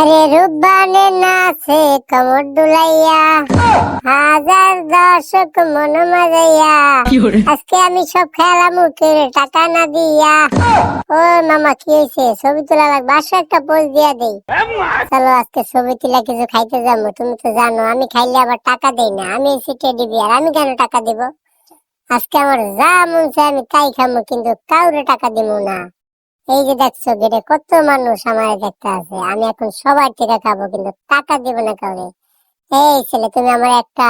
আরে রূপবানে নাচে কমর দুলাইয়া। হাজার দর্শক মন মাজাইয়া। আজকে আমি সব খেলা মুখের টাকা না দিয়া। ও মামা কি হয়েছে? ছবি তোলা লাগবে। বাসা একটা পোজ দিয়া দেই। চলো আজকে ছবি তুলা কিছু খাইতে যাব। তুমি তো জানো আমি খাইলে আবার টাকা দেই না। আমি সিটে দিবি আর আমি কেন টাকা দিব? আজকে আমার যা মন চায় আমি তাই খাব কিন্তু কাউরে টাকা দিব না। এই যে দেখছ গেটে কত মানুষ আমার দেখতে আছে আমি এখন সবার থেকে খাব কিন্তু টাকা দিব না কাউরে। এই ছেলে তুমি আমার একটা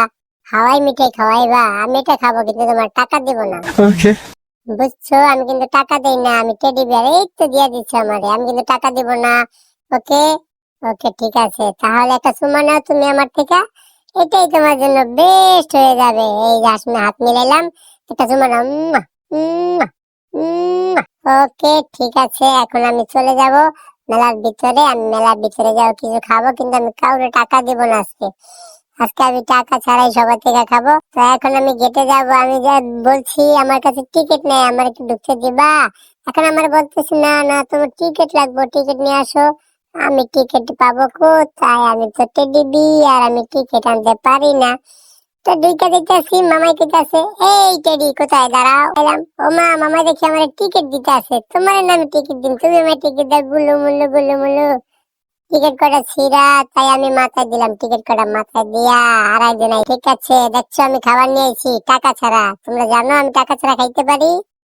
হাওয়াই মিঠাই খাওয়াইবা। আমি এটা খাব কিন্তু তোমার টাকা দিব না. বুঝছ? আমি কিন্তু টাকা দেই না আমি টেডি বিয়ার এই তো দিয়ে দিচ্ছি আমারে। আমি কিন্তু টাকা দিব না। ওকে? ওকে ঠিক আছে। তাহলে একটা সুমা নাও তুমি আমার থেকে। এটাই তোমার জন্য বেস্ট হয়ে যাবে। এই যে আসলে হাত মিলাইলাম। একটা সুমা নাও। ওকে, ঠিক আছে, এখন আমি চলে যাব। মেলার ভিতরে, আমি মেলার ভিতরে যাও, কিছু খাব, কিন্তু আমি কাউরে টাকা দিব না আজকে। আজকে আমি টাকা ছাড়াই সবার থেকে খাব। তো এখন আমি গেটে যাব, আমি যা বলছি, আমার কাছে টিকিট নেই, আমার একটু ঢুকতে দিবা এখন আমার বলতেছি, না না, তোমার টিকিট লাগবে টিকিট নিয়ে আসো। আমি টিকিট পাবো কোথায় আমি তো টেডিবি আর আমি টিকিট আনতে পারি না। দুইটা দিতেছি মামাই কইতাছে এই টেডি, কোথায়? দাঁড়াও। এলাম, ও মা মামা দেখি আমার টিকিট দিতে আছে তোমার নামে টিকিট দিন তুমি আমার টিকিট দাও। গুলু মুল্লু গুলু মুল্লু টিকিট কটা ছিঁড়া, তাই আমি মাথায় দিলাম টিকিট কটা মাথায় দিয়া। আর একজন ঠিক আছে, দেখছ, আমি খাবার নিয়েছি টাকা ছাড়া। তোমরা জানো আমি টাকা ছাড়া খাইতে পারি?